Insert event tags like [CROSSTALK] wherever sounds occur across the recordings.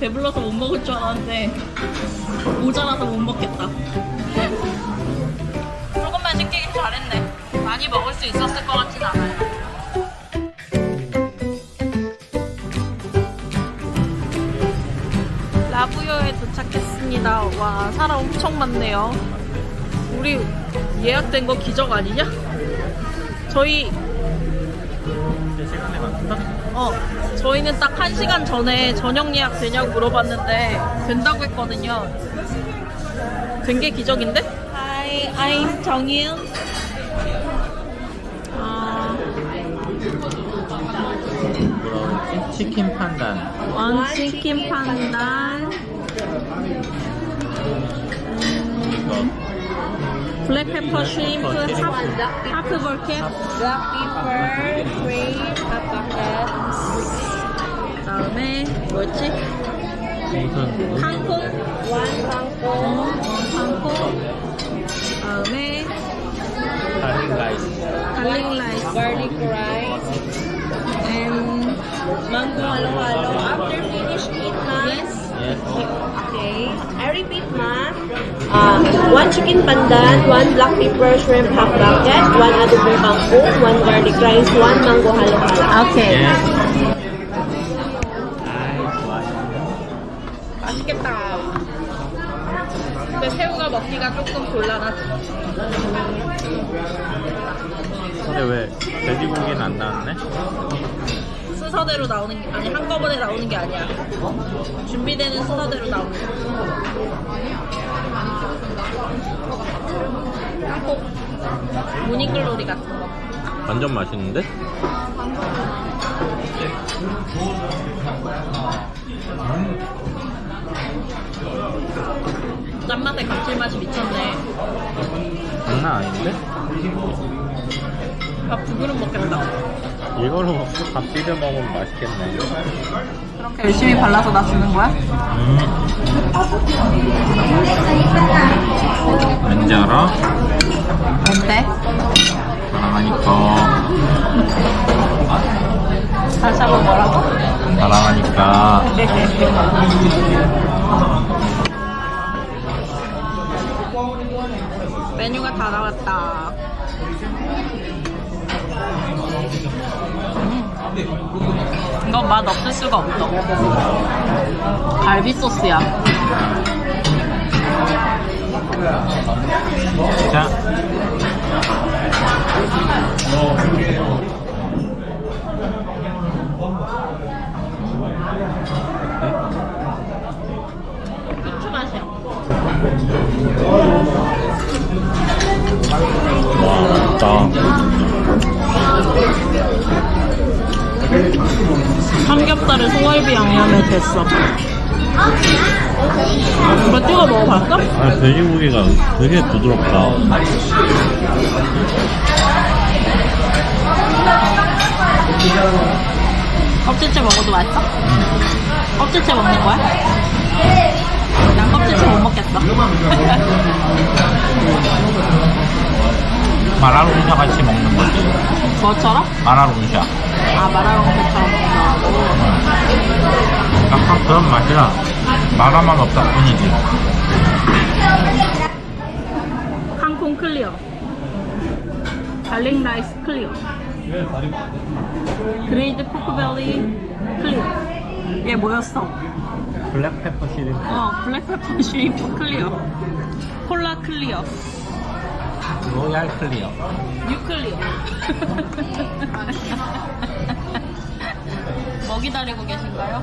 배불러서 못 먹을 줄 알았는데 모자라서 못 먹겠다. 조금만 시키긴 잘했네. 많이 먹을 수 있었을 것 같진 않아요. 라부요에 도착했습니다. 와, 사람 엄청 많네요. 우리 예약된 거 기적 아니냐? 저희 시간에 맞다? 어, 저희는 딱 한 시간 전에 저녁 예약 되냐고 물어봤는데 된다고 했거든요. 된 게 기적인데? Hi, I'm 정인. 아, 뭐라 그랬지? 치킨 판단. 원 치킨 판단, 블랙페퍼 슈림프, 하프 볼캡, Black pepper, cream, a bucket. 그다음에 뭐였지? 무슨 칸콩, One kangkong. 칸콩. 그다음에 다른 라이스. 달링 라이스. Garlic rice. and Mango halo-halo. After finish eat, ma'am. yes. 예. Okay. I repeat, ma'am. Uh, one chicken pandan, one black pepper shrimp half bucket, one adobo kangkong, one garlic rice, one mango halo-halo. 오케이. 예. 아이 좋아요. 맛있겠다. 근데 새우가 먹기가 조금 곤란하지. 근데 왜 돼지고기는 안 나왔네? 순서대로 나오는 게 아니 한꺼번에 나오는 게 아니야. 준비되는 순서대로 나오는 거. 꼭 모닝글로리 같은 거. 완전 맛있는데? 짠맛에 감칠맛이 미쳤네. 장난 아닌데? 밥두 그릇 먹겠다. 이걸로 [LAUGHS] 밥 비벼 먹으면 맛있겠네. 그렇게 열심히 발라서 나 주는 거야? 음. 왠지 알아? 뭔데? 사랑하니까. 다시 한번 뭐라고? 사랑하니까. [LAUGHS] 메뉴가 다 나왔다. 이건 맛 없을 수가 없어. 갈비 소스야. 자. 맛이야. 와, 맛있다. 삼겹살에 소갈비 양념에 됐어. 이거 찍어 먹어봤어? 아, 돼지고기가 되게 부드럽다. 껍질째 먹어도 맛있어? 껍질째 먹는 거야? 난 껍질째 못 먹겠어. 마라롱샤 같이 먹는 거지. 그것처럼? 마라롱샤. 아, 마라롱처럼 먹는다고. 약간 그런 맛이라 마라만 없다 뿐이지. 칸콩 클리어. 달링 라이스 클리어. 그레이드 포크벨리 클리어. 얘 뭐였어? 블랙페퍼 시리즈. 어, 블랙페퍼 슈리프 클리어. 콜라 클리어. 로얄 클리어. 뉴 클리어. [LAUGHS] 뭐 기다리고 계신가요?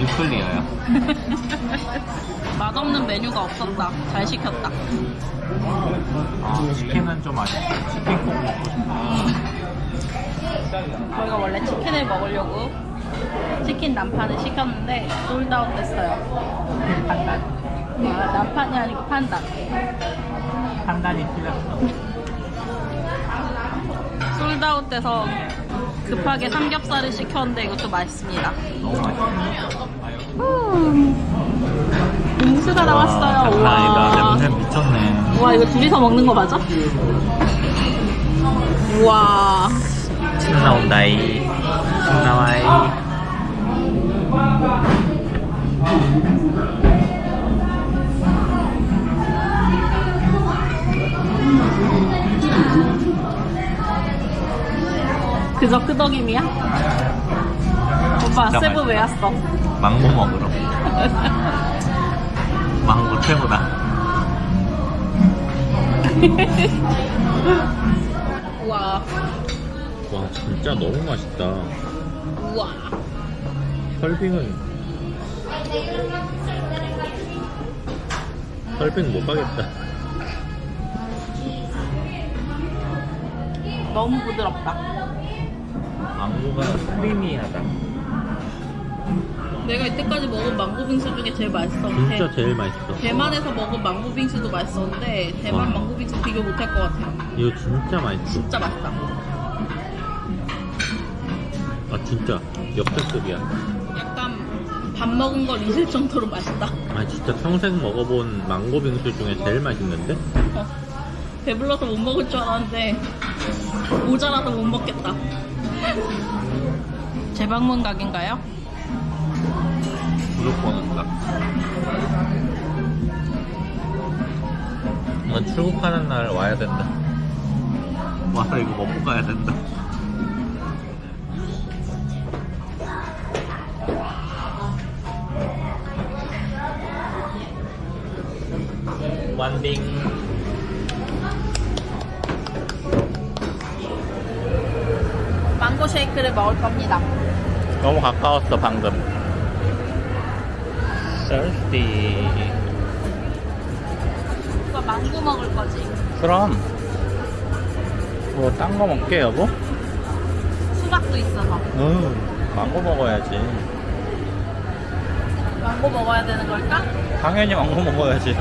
유클리어요. [LAUGHS] 맛없는 메뉴가 없었다. 잘 시켰다. 아, 치킨은 좀 아쉽다. 치킨 꼭 먹고 싶다. 저희가 원래 치킨을 먹으려고 치킨 남판을 시켰는데 솔다운 됐어요. 판단. 아, 남판이 아니고 판단. 판단이 틀렸어. 솔다운 돼서 급하게 삼겹살을 시켰는데 이것도 맛있습니다. 맛있어. 빙수가 나왔어요. 아니다. 우와. 냄새 미쳤네. 우와 이거 둘이서 먹는 거 맞아? 우와. 침 나온다이. 침 나와이. 엉덩이미야? 오빠 진짜 세부 왜 맛있다. 왔어? 망고 먹으러. [LAUGHS] 망고 최고다. 우와 와 진짜 너무 맛있다. 우와 설빙은 설빙 못 가겠다. 너무 부드럽다 망고가 크리미하다. 내가 이때까지 먹은 망고 빙수 중에 제일 맛있어 진짜 제일 맛있어. 대만에서 먹은 망고 빙수도 맛있었는데 대만 와. 망고 빙수 비교 못할 것 같아요 이거 진짜 맛있어. 진짜 맛있다 아 진짜 역대급이야. 약간 밥 먹은 걸 잊을 정도로 맛있다 아 진짜 평생 먹어본 망고 빙수 중에 제일 맛있는데? 어, 배불러서 못 먹을 줄 알았는데 모자라서 못 먹겠다 재방문 각인가요? 무조건 온다. 나 출국하는 날 와야 된다. 와서 이거 먹고 가야 된다. 완딩. 쉐이크를 먹을 겁니다 너무 가까웠어 방금. thirsty. 오빠 망고 먹을 거지? 그럼 뭐 딴 거 먹게 여보? 수박도 있어서 응 망고 먹어야지 망고 먹어야 되는 걸까? 당연히 망고 먹어야지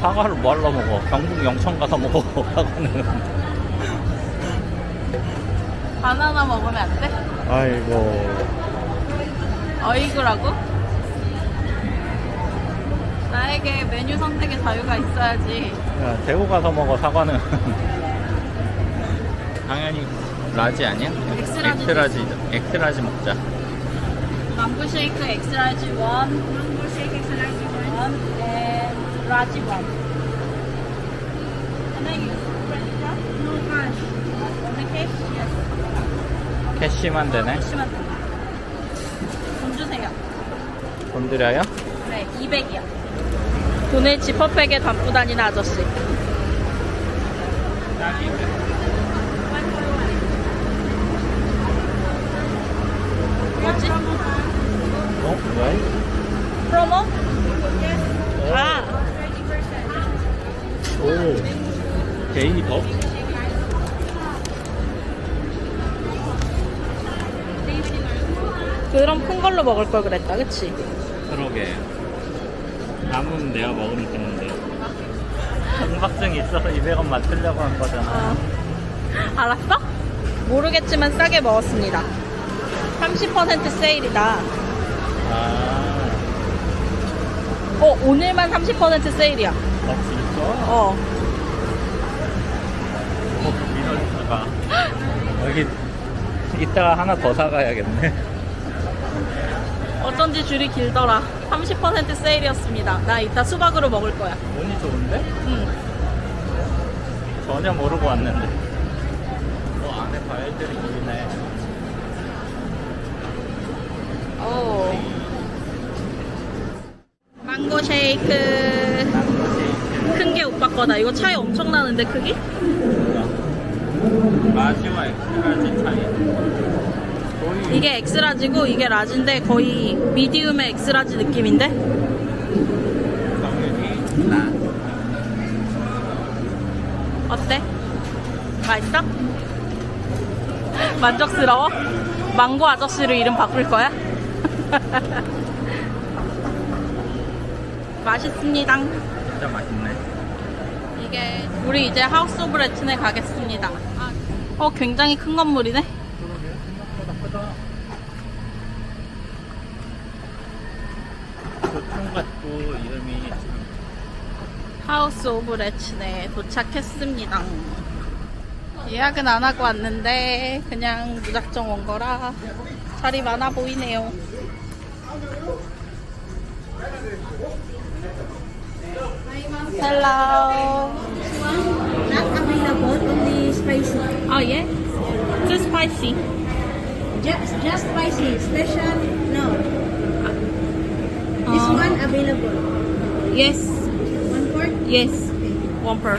사과를 뭐하러 먹어 경북 영천 가서 먹어 [LAUGHS] 사과는 바나나 먹으면 안 돼? 아이고 어이구라고? 나에게 메뉴 선택의 자유가 있어야지 야, 대구 가서 먹어 사과는 [LAUGHS] 당연히 라지 아니야? 엑스라지. 엑스라지 엑스라지 먹자 망고 쉐이크 엑스라지 원 망고 쉐이크 엑스라지 원 and 라지 원 Can I use? No Yes 캐시만 되네? 하시면 돼요 돈 주세요. 돈 드려요? 네 200이요. 돈을 지퍼백에 담고 다니는 아저씨 먹을 걸 그랬다 그치? 그러게. 남은 내가 먹으면 되는데. 공박증이 있어서 200원 맞추려고 한 거잖아. 어. 알았어? 모르겠지만 싸게 먹었습니다. 30% 세일이다. 아, 어 오늘만 30% 세일이야. 어 진짜? 어. 어, 미너리스가. 여기 이따가 하나 더 사가야겠네 어쩐지 줄이 길더라. 30% 세일이었습니다. 나 이따 수박으로 먹을 거야. 운이 좋은데? 응. 전혀 모르고 왔는데. 어 안에 과일들이 있네. 오. 망고 쉐이크. 큰 게 오빠 거다. 이거 차이 엄청 나는데 크기? 라지와 엑스라지 차이 이게 엑스라지고 이게 라지인데 거의 미디움의 엑스라지 느낌인데? 어때? 맛있어? [LAUGHS] 만족스러워? 망고 아저씨로 이름 바꿀 거야? [LAUGHS] 맛있습니다. 진짜 맛있네 이게 우리 이제 하우스 오브 레튼에 가겠습니다. 어 굉장히 큰 건물이네. 교통 같고 이름이 참 하우스 오브 레튼에 도착했습니다. 예약은 안 하고 왔는데 그냥 무작정 온 거라 자리 많아 보이네요. Hello. Not available, only spicy. Oh yeah? Too spicy. Just, just spicy. Special, no. This Uh, one available. Yes. Yes. One per.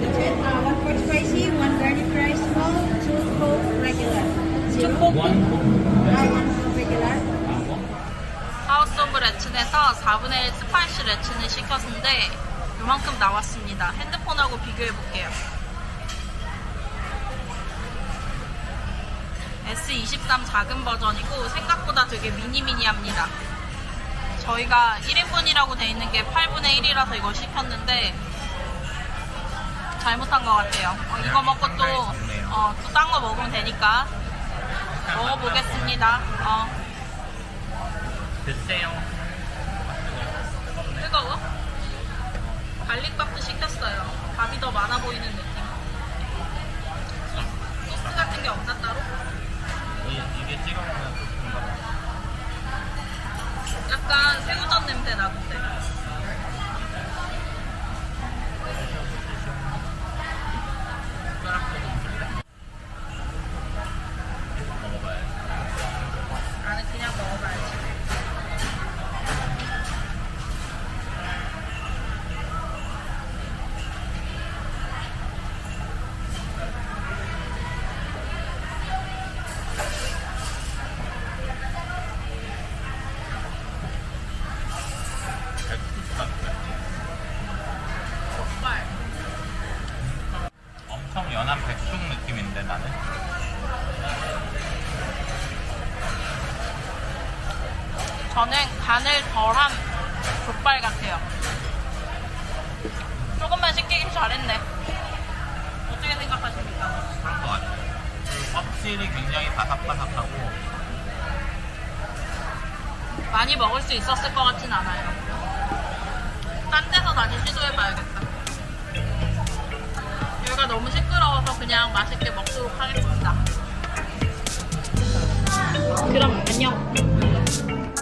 That's it. Uh, one quart spicy, one garlic rice roll, two coke regular. Zero. Two Coke? Uh, one coke regular. 하우스 오브 레츠에서 4분의 1 스파이시 레츠를 시켰는데 요만큼 나왔습니다. 핸드폰하고 비교해 볼게요. S23 작은 버전이고 생각보다 되게 미니미니합니다. 저희가 1인분이라고 돼 있는 게 8분의 1이라서 이걸 시켰는데 잘못한 것 같아요. 어, 이거 먹고 또, 어, 또딴 거 먹으면 되니까 먹어보겠습니다. 어. 드세요. 뜨거워? 갈릭밥도 시켰어요. 밥이 더 많아 보이는 느낌. 소스 같은 게 없나 따로? 이게 찍어 먹으면 좋은가 봐. 약간 새우젓 냄새 나던데. 연한 백숙 느낌인데 나는. 저는 간을 덜한 족발 같아요. 조금만 시키길 잘했네. 어떻게 생각하십니까? 그런 것 같아. 껍질이 굉장히 바삭바삭하고 많이 먹을 수 있었을 것 같진 않아요. 딴 데서 다시 시도해봐야겠다. 여기가 너무 시끄러워서 그냥 맛있게 먹도록 하겠습니다. 그럼 안녕.